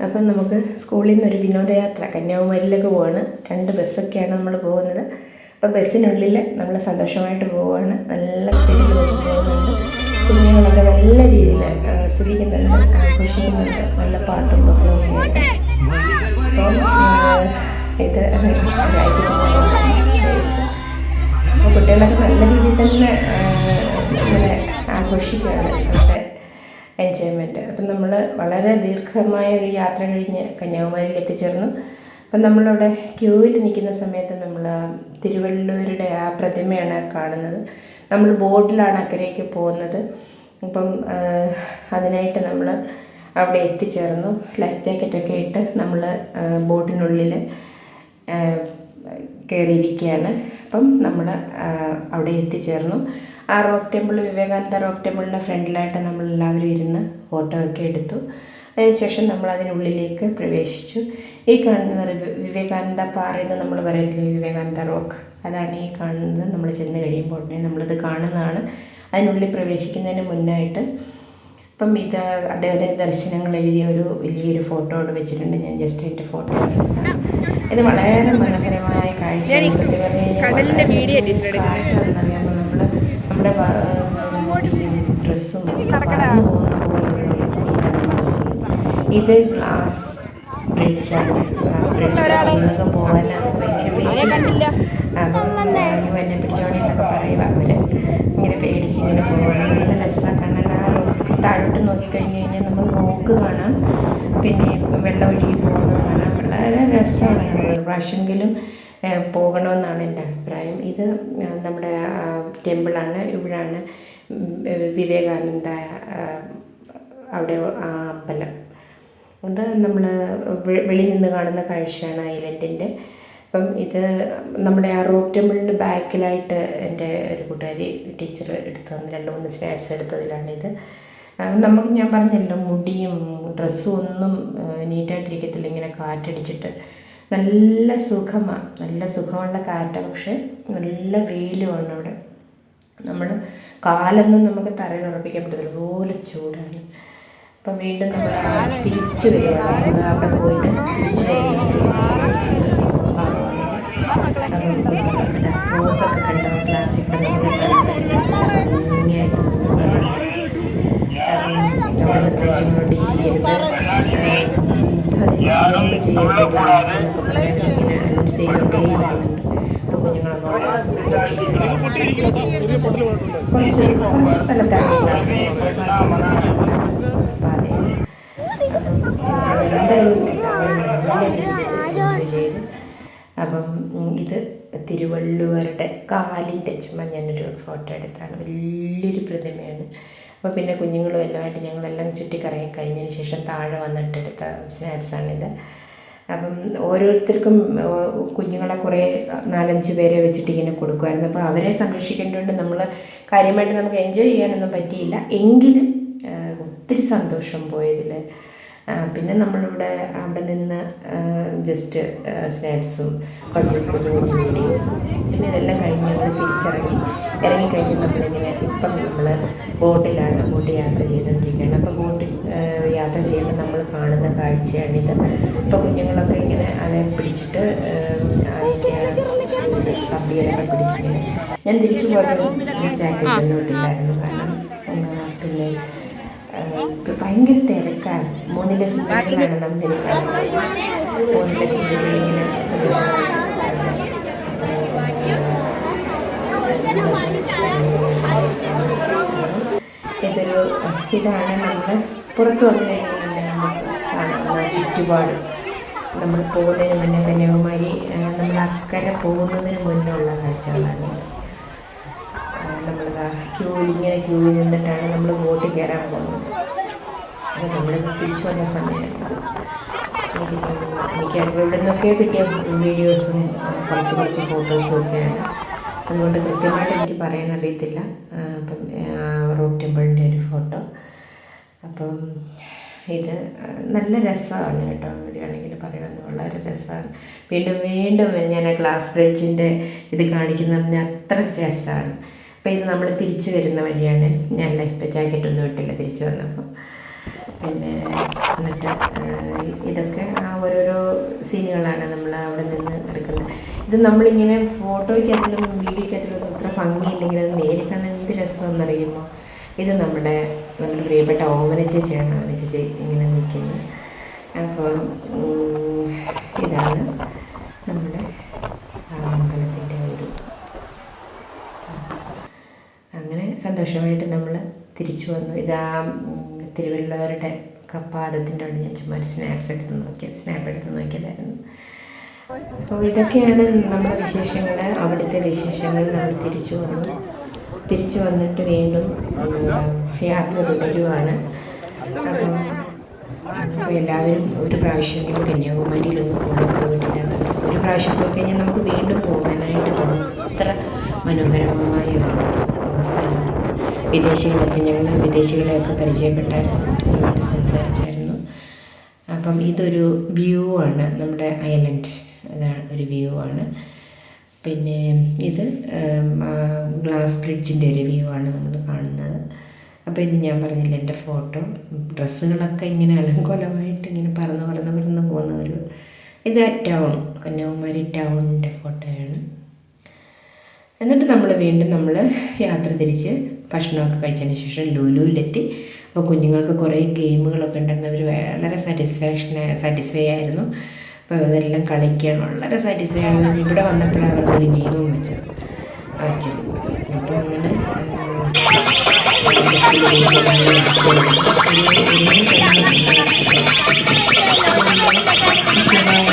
അപ്പം നമുക്ക് സ്കൂളിൽ നിന്ന് ഒരു വിനോദയാത്ര കന്യാകുമാരിയിലേക്ക് പോവാണ്. രണ്ട് ബസ്സൊക്കെയാണ് നമ്മൾ പോകുന്നത്. അപ്പോൾ ബസ്സിനുള്ളിൽ നമ്മൾ സന്തോഷമായിട്ട് പോവുകയാണ് നല്ല സ്പീഡിൽ ബസ് പോകുന്നുണ്ട്. കുഞ്ഞുങ്ങളൊക്കെ നല്ല രീതിയിൽ ആസ്വദിക്കുന്നുണ്ട് ആഘോഷിക്കുന്നുണ്ട്. നല്ല പാട്ടും ബഹളവും അപ്പം ഇത് അപ്പോൾ കുട്ടികളൊക്കെ നല്ല രീതിയിൽ തന്നെ ആഘോഷിക്കുകയാണ്. അവരുടെ എൻജോയ്മെന്റ് അപ്പം നമ്മൾ വളരെ ദീർഘമായ ഒരു യാത്ര കഴിഞ്ഞ് കന്യാകുമാരിയിൽ എത്തിച്ചേർന്നു. അപ്പം നമ്മളവിടെ ക്യൂവിൽ നിൽക്കുന്ന സമയത്ത് നമ്മൾ തിരുവള്ളൂരുടെ ആ പ്രതിമയാണ് കാണുന്നത്. നമ്മൾ ബോട്ടിലാണ് അക്കരയ്ക്ക് പോകുന്നത്. അപ്പം അതിനായിട്ട് നമ്മൾ അവിടെ എത്തിച്ചേർന്നു. ലൈഫ് ജാക്കറ്റൊക്കെ ഇട്ട് നമ്മൾ ബോട്ടിനുള്ളിൽ കയറിയിരിക്കുകയാണ്. അപ്പം നമ്മൾ അവിടെ എത്തിച്ചേർന്നു. ആ റോക്ക് ടെമ്പിൾ വിവേകാനന്ദ റോക്ക് ടെമ്പിളിന്റെ ഫ്രണ്ടിലായിട്ട് നമ്മൾ എല്ലാവരും ഇരുന്ന് ഫോട്ടോ ഒക്കെ എടുത്തു. അതിനുശേഷം നമ്മൾ അതിനുള്ളിലേക്ക് പ്രവേശിച്ചു. ഈ കാണുന്ന വിവേകാനന്ദ പാറ എന്ന് നമ്മൾ പറയുന്നത് വിവേകാനന്ദ റോക്ക്? അതാണ് ഈ കാണുന്നത്. നമ്മൾ ചെന്ന് കഴിയുമ്പോൾ ഉടനെ നമ്മളിത് കാണുന്നതാണ്. അതിനുള്ളിൽ പ്രവേശിക്കുന്നതിന് മുന്നായിട്ട് അപ്പം ഇത് അദ്ദേഹത്തിന്റെ ദർശനങ്ങൾ എഴുതിയ ഒരു വലിയൊരു ഫോട്ടോ അവിടെ വെച്ചിട്ടുണ്ട്. ഞാൻ ജസ്റ്റ് എന്റെ ഫോട്ടോ ഇത് വളരെ മനോഹരമായ കാഴ്ച സത്യം പറഞ്ഞു കഴിഞ്ഞാൽ നമ്മുടെ ഡ്രസ്സും പറന്നു പോകുന്ന പോലെയുള്ള ഇത് ഗ്ലാസ് ബ്രിഡ്ജാണ്. ഗ്ലാസ് ബ്രിഡ്ജ് പോകാനാണ് ഭയങ്കര കണ്ടില്ല. പേടി അപ്പം അയ്യോ എന്നെ പിടിച്ചോണി എന്നൊക്കെ പറയുക ഇങ്ങനെ പേടിച്ച് ഇങ്ങനെ പോകണം നല്ല രസമാണ് കാരണം ആ റോഡ് താഴോട്ട് നോക്കിക്കഴിഞ്ഞ് കഴിഞ്ഞാൽ നമ്മൾ റോക്ക് കാണാം. പിന്നെ വെള്ളം ഒഴുകി പോകുന്നത് കാണാം. വളരെ രസമാണ് ഒരു പ്രാവശ്യമെങ്കിലും പോകണമെന്നാണ് എന്റെ അഭിപ്രായം. ഇത് നമ്മുടെ ടെമ്പിളാണ്. ഇവിടാണ് വിവേകാനന്ദ അവിടെ ആ അമ്പലം. അത് നമ്മൾ വെളിയിൽ നിന്ന് കാണുന്ന കാഴ്ചയാണ് ഐലൻഡിന്റെ. അപ്പം ഇത് നമ്മുടെ ആ റോക്ക് ടെമ്പിളിന്റെ ബാക്കിലായിട്ട് എന്റെ ഒരു കൂട്ടുകാരി ടീച്ചർ എടുത്തു രണ്ട് മൂന്ന് സ്നാക്സ് എടുത്തതിലാണിത് നമുക്ക് ഞാൻ പറഞ്ഞല്ലോ മുടിയും ഡ്രസ്സും ഒന്നും നീറ്റായിട്ടിരിക്കത്തില്ല ഇങ്ങനെ കാറ്റടിച്ചിട്ട്. നല്ല സുഖമാണ് നല്ല സുഖമുള്ള കാറ്റാണ് പക്ഷേ നല്ല വെയിലുമാണ് അവിടെ. നമ്മൾ കാലൊന്നും നമുക്ക് തറയിൽ ഉറപ്പിക്കാൻ പറ്റത്തില്ല. അതുപോലെ ചൂടാണ്. അപ്പം വീണ്ടും നമ്മൾ തിരിച്ചു വരുവാണ് അവിടെ പോയിട്ട് തിരിച്ചു റോഡൊക്കെ ജമ്പ് ചെയ്യരുത് ക്ലാസ് എന്നൊക്കെ ഇങ്ങനെ അപ്പോൾ കുഞ്ഞുങ്ങളൊന്നും ക്ലാസ് കുറച്ച് കുറച്ച് സ്ഥലത്താണ് ക്ലാസ് അപ്പം ഇത് തിരുവള്ളുവരുടെ കാലിന്റെ ചുമ്മാ ഞാനൊരു ഫോട്ടോ എടുത്താണ്. വലിയൊരു പ്രതിമയാണ്. അപ്പോൾ പിന്നെ കുഞ്ഞുങ്ങളും എല്ലാമായിട്ട് ഞങ്ങളെല്ലാം ചുറ്റിക്കറങ്ങി കഴിഞ്ഞതിന് ശേഷം താഴെ വന്നിട്ടെടുത്ത സ്നാപ്സാണിത് അപ്പം ഓരോരുത്തർക്കും കുഞ്ഞുങ്ങളെ കുറേ നാലഞ്ച് പേരെ വെച്ചിട്ട് ഇങ്ങനെ കൊടുക്കുമായിരുന്നു അപ്പോൾ അവരെ സംരക്ഷിക്കേണ്ടതുകൊണ്ട് നമ്മൾ കാര്യമായിട്ട് നമുക്ക് എൻജോയ് ചെയ്യാനൊന്നും പറ്റിയില്ല. എങ്കിലും ഒത്തിരി സന്തോഷം പോയതിൽ പിന്നെ നമ്മളിവിടെ അവിടെ നിന്ന് ജസ്റ്റ് സ്നാക്സും കുറച്ച് വീഡിയോസും പിന്നെ ഇതെല്ലാം കഴിഞ്ഞ് ഞങ്ങൾ തിരിച്ചിറങ്ങി. ഇറങ്ങിക്കഴിഞ്ഞ് നമ്മളിങ്ങനെ ഇപ്പം നമ്മൾ ബോട്ടിലാണ് ബോട്ട് യാത്ര ചെയ്തുകൊണ്ടിരിക്കുകയാണ്. അപ്പോൾ ബോട്ടിൽ യാത്ര ചെയ്യുമ്പോൾ നമ്മൾ കാണുന്ന കാഴ്ചയാണിത്. ഇപ്പോൾ കുഞ്ഞുങ്ങളൊക്കെ ഇങ്ങനെ അതെ പിടിച്ചിട്ട് കമ്പികളൊക്കെ പിടിച്ചിങ്ങനെ ഞാൻ തിരിച്ചു പോയപ്പോൾ ജാക്കറ്റ് ഒന്നും ഇട്ടില്ലായിരുന്നു കാരണം പിന്നെ ഭയങ്കര തിരക്കാണ് മൂന്നിലെ സിനിമകളാണ് നമ്മൾ മൂന്നിലെ ഇതാണ് നമ്മൾ പുറത്ത് വന്നു കാണാവുന്ന ചുറ്റുപാട് നമ്മൾ പോകുന്നതിന് മുന്നേ കന്യാകുമാരി നമ്മൾ അക്കരെ പോകുന്നതിന് മുന്നേ ഉള്ള കാഴ്ചകളാണ് നമ്മൾ ക്യൂ ഇങ്ങനെ ക്യൂവിൽ നിന്നിട്ടാണ് നമ്മൾ ബോട്ടിൽ കയറാൻ പോകുന്നത്. അത് നമ്മൾ തിരിച്ചു വന്ന സമയമാണ് എനിക്ക് എനിക്ക് ഇവിടെ നിന്നൊക്കെ കിട്ടിയ വീഡിയോസും കുറച്ച് കുറച്ച് ഫോട്ടോസും ഒക്കെയാണ്. അതുകൊണ്ട് കൃത്യമായിട്ട് എനിക്ക് പറയാൻ അറിയത്തില്ല ആ, അപ്പം റോഡ് ടെമ്പിളിന്റെ ഒരു ഫോട്ടോ അപ്പം ഇത് നല്ല രസമാണ് കേട്ടോ. ഇവിടെയാണെങ്കിൽ പറയണമെന്ന് വളരെ രസമാണ്. വീണ്ടും വീണ്ടും ഞാൻ ആ ഗ്ലാസ് ബ്രിഡ്ജിന്റെ ഇത് കാണിക്കുന്നത് അത്ര രസമാണ്. അപ്പോൾ ഇത് നമ്മൾ തിരിച്ചു വരുന്ന വഴിയാണ്. ഞാൻ ലൈഫ് ജാക്കറ്റ് ഒന്നും ഇട്ടില്ല തിരിച്ചു വന്നപ്പോൾ പിന്നെ എന്നിട്ട് ഇതൊക്കെ ആ ഓരോരോ സീനുകളാണ് നമ്മൾ അവിടെ നിന്ന് എടുക്കുന്നത്. ഇത് നമ്മളിങ്ങനെ ഫോട്ടോയ്ക്കകത്തിലും വീഡിയോയ്ക്കകത്തിലും അത്ര ഭംഗിയില്ലെങ്കിൽ അത് നേരിൽ കാണാൻ എന്ത് രസമെന്നറിയുമോ ഇത് നമ്മുടെ നമ്മുടെ പ്രിയപ്പെട്ട ഓമന ചേച്ചിയാണ്. ഓമന ചേച്ചി ഇങ്ങനെ നിൽക്കുന്നത് അപ്പോൾ ഇതാണ് നമ്മുടെ അമ്പലത്തിന്റെ ഒരു അങ്ങനെ സന്തോഷമായിട്ട് നമ്മൾ തിരിച്ചു വന്നു. ഇതാ തിരുവല്ലവരുടെ കപ്പാദത്തിന്റെ അവിടെ ഞാൻ ചുമ്മാ സ്നാപ്സ് എടുത്ത് നോക്കിയത് സ്നാപ്പ് എടുത്ത് നോക്കിയതായിരുന്നു. അപ്പോൾ ഇതൊക്കെയാണ് നമ്മുടെ വിശേഷങ്ങൾ. അവിടുത്തെ വിശേഷങ്ങൾ നമ്മൾ തിരിച്ചു വന്നു. തിരിച്ചു വന്നിട്ട് വീണ്ടും യാത്ര തുടരുവാണ്. എല്ലാവരും ഒരു പ്രാവശ്യമെങ്കിലും കന്യാകുമാരിയിലൊന്നും പോയി പോയിട്ടില്ല. ഒരു പ്രാവശ്യം പോയി കഴിഞ്ഞാൽ നമുക്ക് വീണ്ടും പോകാനായിട്ട് തോന്നും. അത്ര മനോഹരമായ ഒരു സ്ഥലമാണ് വിദേശികളൊക്കെ ഞങ്ങൾ വിദേശികളെയൊക്കെ പരിചയപ്പെട്ടായിരുന്നു ഒരുപാട് സംസാരിച്ചായിരുന്നു. അപ്പം ഇതൊരു വ്യൂ ആണ്. നമ്മുടെ ഐലൻഡ് അതാണ് ഒരു വ്യൂ ആണ്. പിന്നെ ഇത് ഗ്ലാസ് ബ്രിഡ്ജിന്റെ ഒരു വ്യൂ ആണ് നമ്മൾ കാണുന്നത്. അപ്പോൾ ഇത് ഞാൻ പറഞ്ഞില്ല എന്റെ ഫോട്ടോ ഡ്രസ്സുകളൊക്കെ ഇങ്ങനെ അലങ്കോലമായിട്ട് ഇങ്ങനെ പറന്ന് പറന്ന് പറന്ന് പോകുന്ന ഒരു ഇത് ടൗൺ കന്യാകുമാരി ടൗണിന്റെ ഫോട്ടോയാണ്. എന്നിട്ട് നമ്മൾ വീണ്ടും നമ്മൾ യാത്ര തിരിച്ച് ഭക്ഷണമൊക്കെ കഴിച്ചതിന് ശേഷം ലുലുവിലെത്തി. അപ്പോൾ കുഞ്ഞുങ്ങൾക്ക് കുറേ ഗെയിമുകളൊക്കെ ഉണ്ടായിരുന്നു അവർ വളരെ സാറ്റിസ്ഫാക്ഷൻ സാറ്റിസ്ഫൈ ആയിരുന്നു. അപ്പോൾ അതെല്ലാം കളിക്കാൻ വളരെ സാറ്റിസ്ഫൈ ആണ്. ഇവിടെ വന്നപ്പോഴാണ് അവർക്കൊരു ജീവൻ വെച്ചത്. വെച്ചത് അപ്പോൾ അങ്ങനെ ഉം,